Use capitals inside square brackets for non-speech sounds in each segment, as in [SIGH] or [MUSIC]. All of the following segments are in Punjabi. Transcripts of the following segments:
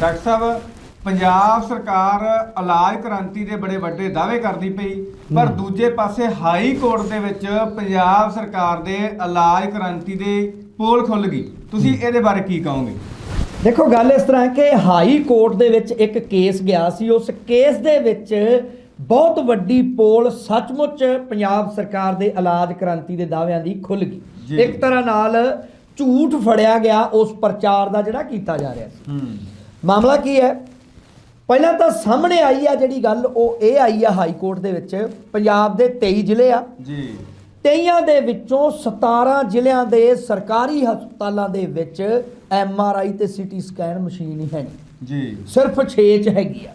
ਡਾਕਟਰ ਸਾਹਿਬ ਪੰਜਾਬ ਸਰਕਾਰ ਇਲਾਜ ਕ੍ਰਾਂਤੀ ਦੇ ਬੜੇ ਵੱਡੇ ਦਾਅਵੇ ਕਰਦੀ ਪਈ ਪਰ ਦੂਜੇ ਪਾਸੇ ਹਾਈ ਕੋਰਟ ਦੇ ਵਿੱਚ ਪੰਜਾਬ ਸਰਕਾਰ ਦੇ ਇਲਾਜ ਕ੍ਰਾਂਤੀ ਦੇ ਪੋਲ ਖੁੱਲ ਗਈ। ਤੁਸੀਂ ਇਹਦੇ ਬਾਰੇ ਕੀ ਕਹੋਗੇ? ਦੇਖੋ ਗੱਲ ਇਸ ਤਰ੍ਹਾਂ ਕਿ ਹਾਈ ਕੋਰਟ ਦੇ ਵਿੱਚ ਇੱਕ ਕੇਸ ਗਿਆ ਸੀ। ਉਸ ਕੇਸ ਦੇ ਵਿੱਚ ਬਹੁਤ ਵੱਡੀ ਪੋਲ ਸੱਚਮੁੱਚ ਪੰਜਾਬ ਸਰਕਾਰ ਦੇ ਇਲਾਜ ਕ੍ਰਾਂਤੀ ਦੇ ਦਾਅਵਿਆਂ ਦੀ ਖੁੱਲ। ਗਈ। ਇੱਕ ਤਰ੍ਹਾਂ ਨਾਲ ਝੂਠ ਫੜਿਆ ਗਿਆ ਉਸ ਪ੍ਰਚਾਰ ਦਾ ਜਿਹੜਾ ਕੀਤਾ ਜਾ ਰਿਹਾ ਸੀ। ਹੂੰ। ਮਾਮਲਾ ਕੀ ਹੈ? ਪਹਿਲਾਂ ਤਾਂ ਸਾਹਮਣੇ ਆਈ ਆ ਜਿਹੜੀ ਗੱਲ ਉਹ ਇਹ ਆਈ ਆ ਹਾਈ ਕੋਰਟ ਦੇ ਵਿੱਚ ਪੰਜਾਬ ਦੇ 23 ਜ਼ਿਲ੍ਹੇ ਆ। ਜੀ। 23 ਦੇ ਵਿੱਚੋਂ 17 ਜ਼ਿਲ੍ਹਿਆਂ ਦੇ ਸਰਕਾਰੀ ਹਸਪਤਾਲਾਂ ਦੇ ਵਿੱਚ ਐਮ ਆਰ ਆਈ ਤੇ ਸੀਟੀ ਸਕੈਨ ਮਸ਼ੀਨ ਹੀ ਹੈ ਜੀ। ਸਿਰਫ 6 ਚ ਹੈਗੀ ਆ।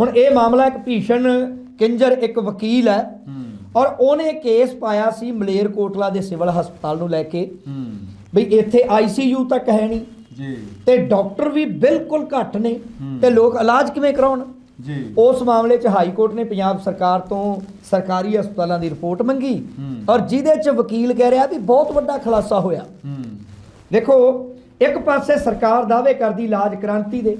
ਹੁਣ ਇਹ ਮਾਮਲਾ ਇੱਕ ਭੀਸ਼ਣ ਕਿੰਜਰ ਇੱਕ ਵਕੀਲ ਹੈ। ਹੂੰ। ਔਰ ਉਹਨੇ ਕੇਸ ਪਾਇਆ ਸੀ ਮਲੇਰ ਕੋਟਲਾ ਦੇ ਸਿਵਲ ਹਸਪਤਾਲ ਨੂੰ ਲੈ ਕੇ। ਹੂੰ। ਵੀ ਇੱਥੇ ਆਈਸੀਯੂ ਤੱਕ ਹੈ ਨਹੀਂ। ਜੀ। ਤੇ ਡਾਕਟਰ ਵੀ ਬਿਲਕੁਲ ਘੱਟ ਨੇ। ਤੇ ਲੋਕ ਇਲਾਜ ਕਿਵੇਂ ਕਰਾਉਣ? ਜੀ। ਉਸ ਮਾਮਲੇ 'ਚ ਹਾਈ ਕੋਰਟ ਨੇ ਪੰਜਾਬ ਸਰਕਾਰ ਤੋਂ ਸਰਕਾਰੀ ਹਸਪਤਾਲਾਂ ਦੀ ਰਿਪੋਰਟ ਮੰਗੀ। ਔਰ ਜਿਹਦੇ 'ਚ ਵਕੀਲ ਕਹਿ ਰਿਹਾ ਵੀ ਬਹੁਤ ਵੱਡਾ ਖੁਲਾਸਾ ਹੋਇਆ। ਹੂੰ। ਦੇਖੋ ਇੱਕ ਪਾਸੇ ਸਰਕਾਰ ਦਾਅਵੇ ਕਰਦੀ ਇਲਾਜ ਕ੍ਰਾਂਤੀ ਦੇ।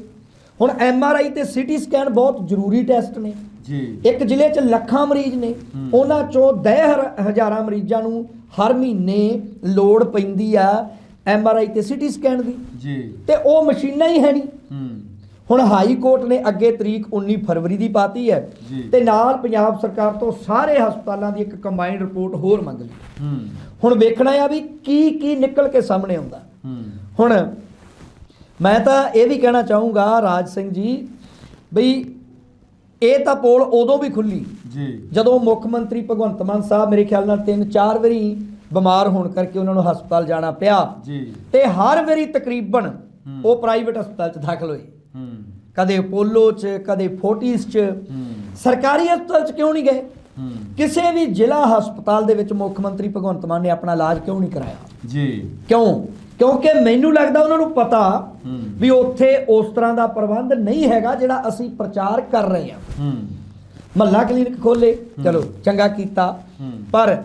ਹੁਣ ਐਮ ਆਰ ਆਈ ਤੇ ਸੀਟੀ ਸਕੈਨ ਬਹੁਤ ਜ਼ਰੂਰੀ ਟੈਸਟ ਨੇ। ਜੀ। ਇੱਕ ਜ਼ਿਲ੍ਹੇ 'ਚ ਲੱਖਾਂ ਮਰੀਜ਼ ਨੇ। ਉਹਨਾਂ 'ਚੋਂ 10 ਹਜ਼ਾਰਾਂ ਮਰੀਜ਼ਾਂ ਨੂੰ ਹਰ ਮਹੀਨੇ ਲੋੜ ਪੈਂਦੀ ਆ ਐਮ ਆਰ ਆਈ ਤੇ ਸੀਟੀ ਸਕੈਨ ਦੀ। ਜੀ। ਤੇ ਉਹ ਮਸ਼ੀਨਾਂ ਹੀ ਹੈ ਨਹੀਂ। ਹੂੰ। ਹੁਣ ਹਾਈ ਕੋਰਟ ਨੇ ਅੱਗੇ ਤਰੀਕ 19 ਫਰਵਰੀ ਦੀ ਪਾਤੀ ਹੈ। ਤੇ ਨਾਲ ਪੰਜਾਬ ਸਰਕਾਰ ਤੋਂ ਸਾਰੇ ਹਸਪਤਾਲਾਂ ਦੀ ਇੱਕ ਕੰਬਾਈਨਡ ਰਿਪੋਰਟ ਹੋਰ ਮੰਗ ਲਈ। ਹੂੰ। ਹੁਣ ਵੇਖਣਾ ਆ ਵੀ ਕੀ ਕੀ ਨਿਕਲ ਕੇ ਸਾਹਮਣੇ ਆਉਂਦਾ। ਹੁਣ ਮੈਂ ਤਾਂ ਇਹ ਵੀ ਕਹਿਣਾ ਚਾਹੂੰਗਾ ਰਾਜ ਸਿੰਘ ਜੀ ਬਈ ਇਹ ਤਾਂ ਪੋਲ ਉਦੋਂ ਵੀ ਖੁੱਲੀ ਜੀ। ਜਦੋਂ ਮੁੱਖ ਮੰਤਰੀ ਭਗਵੰਤ ਮਾਨ ਸਾਹਿਬ ਮੇਰੇ ਖਿਆਲ ਨਾਲ ਤਿੰਨ ਚਾਰ ਵਾਰੀ ਬਿਮਾਰ ਹੋਣ ਕਰਕੇ ਉਹਨਾਂ ਨੂੰ ਹਸਪਤਾਲ ਜਾਣਾ ਪਿਆ। ਜੀ। ਤੇ ਹਰ ਵਾਰੀ ਤਕਰੀਬਨ। ਉਹ ਪ੍ਰਾਈਵੇਟ ਹਸਪਤਾਲ 'ਚ ਦਾਖਲ ਹੋਏ। ਕਦੇ ਪੋਲੋ 'ਚ ਕਦੇ ਫੋਰਟਿਸ 'ਚ। ਸਰਕਾਰੀ ਹਸਪਤਾਲ 'ਚ ਕਿਉਂ ਨਹੀਂ ਗਏ? ਕਿਸੇ ਵੀ ਜ਼ਿਲ੍ਹਾ ਹਸਪਤਾਲ ਦੇ ਵਿੱਚ ਮੁੱਖ ਮੰਤਰੀ ਭਗਵੰਤ ਮਾਨ ਨੇ ਆਪਣਾ ਇਲਾਜ ਕਿਉਂ ਨਹੀਂ ਕਰਾਇਆ? ਜੀ। ਕਿਉਂ? ਕਿਉਂਕਿ ਮੈਨੂੰ ਲੱਗਦਾ ਉਹਨਾਂ ਨੂੰ ਪਤਾ। ਵੀ ਉੱਥੇ ਉਸ ਤਰ੍ਹਾਂ ਦਾ ਪ੍ਰਬੰਧ ਨਹੀਂ ਹੈਗਾ ਜਿਹੜਾ ਅਸੀਂ ਪ੍ਰਚਾਰ ਕਰ ਰਹੇ ਹਾਂ। ਹੂੰ। ਮਹੱਲਾ ਕਲੀਨਿਕ ਖੋਲੇ ਚਲੋ ਚੰਗਾ ਕੀਤਾ। ਪਰ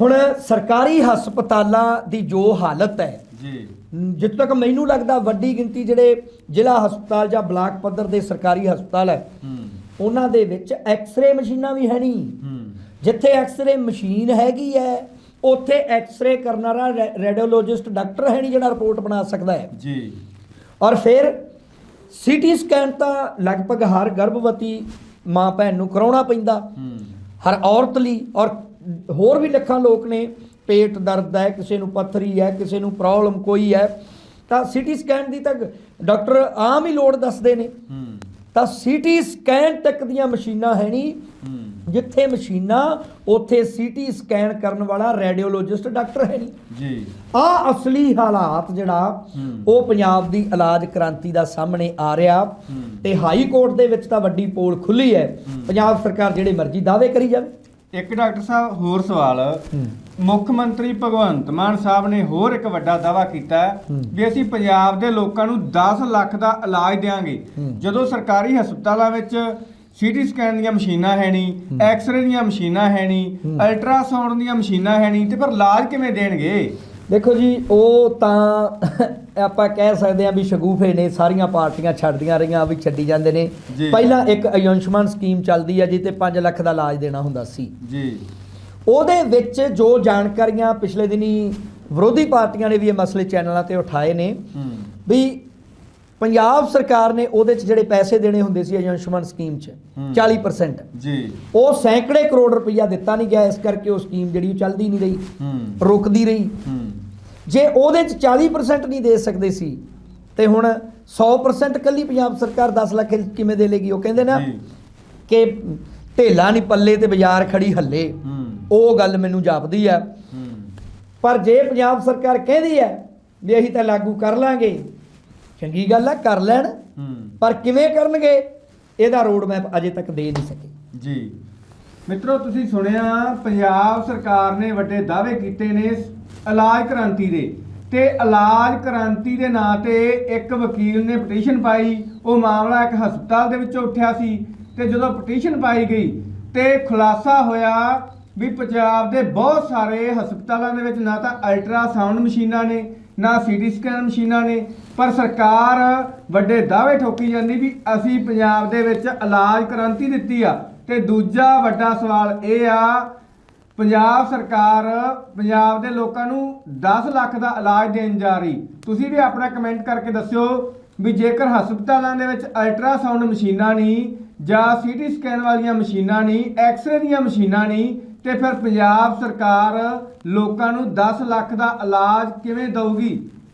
ਹੁਣ ਸਰਕਾਰੀ ਹਸਪਤਾਲਾਂ ਦੀ ਜੋ ਹਾਲਤ ਹੈ ਜੀ। ਜਿੱਥੇ ਤੱਕ ਮੈਨੂੰ ਲੱਗਦਾ ਵੱਡੀ ਗਿਣਤੀ ਜਿਹੜੇ ਜ਼ਿਲ੍ਹਾ ਹਸਪਤਾਲ ਜਾਂ ਬਲਾਕ ਪੱਧਰ ਦੇ ਸਰਕਾਰੀ ਹਸਪਤਾਲ ਹੈ ਹੂੰ। ਉਹਨਾਂ ਦੇ ਵਿੱਚ ਐਕਸ-ਰੇ ਮਸ਼ੀਨਾਂ ਵੀ ਹੈ ਨਹੀਂ। ਹੂੰ। ਜਿੱਥੇ ਐਕਸ-ਰੇ ਮਸ਼ੀਨ ਹੈਗੀ ਹੈ ਉੱਥੇ ਐਕਸ-ਰੇ ਕਰਨ ਵਾਲਾ ਰੇਡੀਓਲੋਜਿਸਟ ਡਾਕਟਰ ਹੈ ਨਹੀਂ ਜਿਹੜਾ ਰਿਪੋਰਟ ਬਣਾ ਸਕਦਾ ਹੈ। ਜੀ। ਔਰ ਫਿਰ ਸੀਟੀ ਸਕੈਨ ਤਾਂ ਲਗਭਗ ਹਰ ਗਰਭਵਤੀ ਮਾਂ ਭੈਣ ਨੂੰ ਕਰਾਉਣਾ ਪੈਂਦਾ। ਹੂੰ। ਹਰ ਔਰਤ ਲਈ ਔਰ ਹੋਰ ਵੀ ਲੱਖਾਂ ਲੋਕ ਨੇ ਪੇਟ ਦਰਦ ਹੈ ਕਿਸੇ ਨੂੰ ਪੱਥਰੀ ਹੈ ਕਿਸੇ ਨੂੰ ਪ੍ਰੋਬਲਮ ਕੋਈ ਹੈ ਤਾਂ ਸੀਟੀ ਸਕੈਨ ਦੀ ਤਾਂ ਡਾਕਟਰ ਆਮ ਹੀ ਲੋੜ ਦੱਸਦੇ ਨੇ। ਤਾਂ ਸੀਟੀ ਸਕੈਨ ਤੱਕ ਦੀਆਂ ਮਸ਼ੀਨਾਂ ਹੈ ਨਹੀਂ। ਜਿੱਥੇ ਮਸ਼ੀਨਾਂ ਉੱਥੇ ਸੀਟੀ ਸਕੈਨ ਕਰਨ ਵਾਲਾ ਰੇਡੀਓਲੋਜਿਸਟ ਡਾਕਟਰ ਹੈ ਨਹੀਂ। ਜੀ। ਆ ਅਸਲੀ ਹਾਲਾਤ ਜਿਹੜਾ। ਉਹ ਪੰਜਾਬ ਦੀ ਇਲਾਜ ਕ੍ਰਾਂਤੀ ਦਾ ਸਾਹਮਣੇ ਆ ਰਿਹਾ। ਤੇ ਹਾਈ ਕੋਰਟ ਦੇ ਵਿੱਚ ਤਾਂ ਵੱਡੀ ਪੋਲ ਖੁੱਲੀ ਹੂੰ। ਪੰਜਾਬ ਸਰਕਾਰ ਜਿਹੜੇ ਮਰਜ਼ੀ ਦਾਅਵੇ ਕਰੀ ਜਾਵੇ। ਇੱਕ ਡਾਕਟਰ ਸਾਹਿਬ ਹੋਰ ਸਵਾਲ ਮੁੱਖ ਮੰਤਰੀ ਭਗਵੰਤ ਮਾਨ ਸਾਹਿਬ ਨੇ ਹੋਰ ਇੱਕ ਵੱਡਾ ਦਾਵਾ ਕੀਤਾ। ਵੀ ਅਸੀਂ ਪੰਜਾਬ ਦੇ ਲੋਕਾਂ ਨੂੰ 10 ਲੱਖ ਦਾ ਇਲਾਜ ਦੇਵਾਂਗੇ। ਜਦੋਂ ਸਰਕਾਰੀ ਹਸਪਤਾਲਾਂ ਵਿੱਚ ਸੀਟੀ ਸਕੈਨ ਦੀਆਂ ਮਸ਼ੀਨਾਂ ਹੈ ਨਹੀਂ ਐਕਸ-ਰੇ ਦੀਆਂ ਮਸ਼ੀਨਾਂ ਹੈ ਨਹੀਂ। ਅਲਟਰਾਸਾਊਂਡ ਦੀਆਂ ਮਸ਼ੀਨਾਂ ਹੈ ਨਹੀਂ ਤੇ ਪਰ ਇਲਾਜ ਕਿਵੇਂ ਦੇਣਗੇ ਦੇਖੋ ਜੀ ਉਹ ਤਾਂ [LAUGHS] ਆਪਾਂ ਕਹਿ ਸਕਦੇ ਹਾਂ ਵੀ ਸ਼ਗੂਫੇ ਨੇ ਸਾਰੀਆਂ ਪਾਰਟੀਆਂ ਛੱਡਦੀਆਂ ਰਹੀਆਂ ਵੀ ਛੱਡੀ ਜਾਂਦੇ ਨੇ। ਪਹਿਲਾਂ ਇੱਕ ਆਯੁਸ਼ਮਾਨ ਸਕੀਮ ਚੱਲਦੀ ਹੈ ਜਿੱਤੇ 5 ਲੱਖ ਦਾ ਇਲਾਜ ਦੇਣਾ ਹੁੰਦਾ ਸੀ। ਜੀ। ਉਹਦੇ ਵਿੱਚ ਜੋ ਜਾਣਕਾਰੀਆਂ ਪਿਛਲੇ ਦਿਨੀ ਵਿਰੋਧੀ ਪਾਰਟੀਆਂ ਨੇ ਵੀ ਇਹ ਮਸਲੇ ਚੈਨਲਾਂ ਤੇ ਉਠਾਏ ਨੇ ਵੀ ਪੰਜਾਬ ਸਰਕਾਰ ਨੇ ਉਹਦੇ 'ਚ ਜਿਹੜੇ ਪੈਸੇ ਦੇਣੇ ਹੁੰਦੇ ਸੀ ਆਯੁਸ਼ਮਾਨ ਸਕੀਮ 'ਚ ਹੂੰ। 40% ਜੀ। ਉਹ ਸੈਂਕੜੇ ਕਰੋੜ ਰੁਪਈਆ ਦਿੱਤਾ ਨਹੀਂ ਗਿਆ ਇਸ ਕਰਕੇ ਉਹ ਸਕੀਮ ਜਿਹੜੀ ਚੱਲਦੀ ਨਹੀਂ ਰਹੀ। ਰੁਕਦੀ ਰਹੀ। ਜੇ ਉਹਦੇ 'ਚ 40% ਨਹੀਂ ਦੇ ਸਕਦੇ ਸੀ ਤੇ ਹੁਣ 100% ਕੱਲੀ ਪੰਜਾਬ ਸਰਕਾਰ 10 ਲੱਖ ਕਿਵੇਂ ਦੇ ਲੇਗੀ ਉਹ ਕਹਿੰਦੇ ਨਾ ਕਿ ਢੇਲਾ ਨਹੀਂ ਪੱਲੇ ਤੇ ਬਾਜ਼ਾਰ ਖੜੀ ਹੱਲੇ। ਉਹ ਗੱਲ ਮੈਨੂੰ ਜਾਪਦੀ ਆ। ਪਰ ਜੇ ਪੰਜਾਬ ਸਰਕਾਰ ਕਹਿੰਦੀ ਹੈ ਵੀ ਅਸੀਂ ਤਾਂ ਲਾਗੂ ਕਰ ਲਾਂਗੇ ਚੰਗੀ ਗੱਲ ਆ ਕਰ ਲੈਣ। ਪਰ ਕਿਵੇਂ ਕਰਨਗੇ ਇਹਦਾ ਰੋਡ ਮੈਪ ਅਜੇ ਤੱਕ ਦੇ ਨਹੀਂ ਸਕੇ। ਜੀ। ਮਿੱਤਰੋ ਤੁਸੀਂ ਸੁਣਿਆ ਪੰਜਾਬ ਸਰਕਾਰ ਨੇ ਵੱਡੇ ਦਾਅਵੇ ਕੀਤੇ ਨੇ ਇਲਾਜ ਕ੍ਰਾਂਤੀ ਦੇ। ਤੇ ਇਲਾਜ ਕ੍ਰਾਂਤੀ ਦੇ ਨਾਂ ਤੇ ਇੱਕ ਵਕੀਲ ਨੇ ਪਟੀਸ਼ਨ ਪਾਈ। ਉਹ ਮਾਮਲਾ ਇੱਕ ਹਸਪਤਾਲ ਦੇ ਵਿੱਚੋਂ ਉੱਠਿਆ ਸੀ ਤੇ ਜਦੋਂ ਪਟੀਸ਼ਨ ਪਾਈ ਗਈ ਤੇ ਖੁਲਾਸਾ ਹੋਇਆ ਵੀ ਪੰਜਾਬ ਦੇ ਬਹੁਤ ਸਾਰੇ ਹਸਪਤਾਲਾਂ ਦੇ ਵਿੱਚ ਨਾ ਤਾਂ ਅਲਟਰਾਸਾਊਂਡ ਮਸ਼ੀਨਾਂ ਨੇ, ਨਾ ਸੀਟੀ ਸਕੈਨ ਮਸ਼ੀਨਾਂ ਨੇ, ਪਰ ਸਰਕਾਰ ਵੱਡੇ ਦਾਅਵੇ ਠੋਕੀ ਜਾਂਦੀ ਵੀ ਅਸੀਂ ਪੰਜਾਬ ਦੇ ਵਿੱਚ ਇਲਾਜ ਕ੍ਰਾਂਤੀ ਦਿੱਤੀ ਆ। ਤੇ ਦੂਜਾ ਵੱਡਾ ਸਵਾਲ ਇਹ ਆ ਪੰਜਾਬ ਸਰਕਾਰ ਪੰਜਾਬ ਦੇ ਲੋਕਾਂ ਨੂੰ 10 ਲੱਖ ਦਾ ਇਲਾਜ ਦੇਣ ਜਾ ਰਹੀ। ਤੁਸੀਂ ਵੀ ਆਪਣਾ ਕਮੈਂਟ ਕਰਕੇ ਦੱਸਿਓ ਵੀ ਜੇਕਰ ਹਸਪਤਾਲਾਂ ਦੇ ਵਿੱਚ ਅਲਟਰਾਸਾਊਂਡ ਮਸ਼ੀਨਾਂ ਨਹੀਂ ਜਾਂ ਸੀਟੀ ਸਕੈਨ ਵਾਲੀਆਂ ਮਸ਼ੀਨਾਂ ਨਹੀਂ ਐਕਸ-ਰੇ ਦੀਆਂ ਮਸ਼ੀਨਾਂ ਨਹੀਂ, ਤੇ ਫਿਰ ਪੰਜਾਬ ਸਰਕਾਰ ਲੋਕਾਂ ਨੂੰ 10 ਲੱਖ ਦਾ ਇਲਾਜ ਕਿਵੇਂ ਦੇਊਗੀ?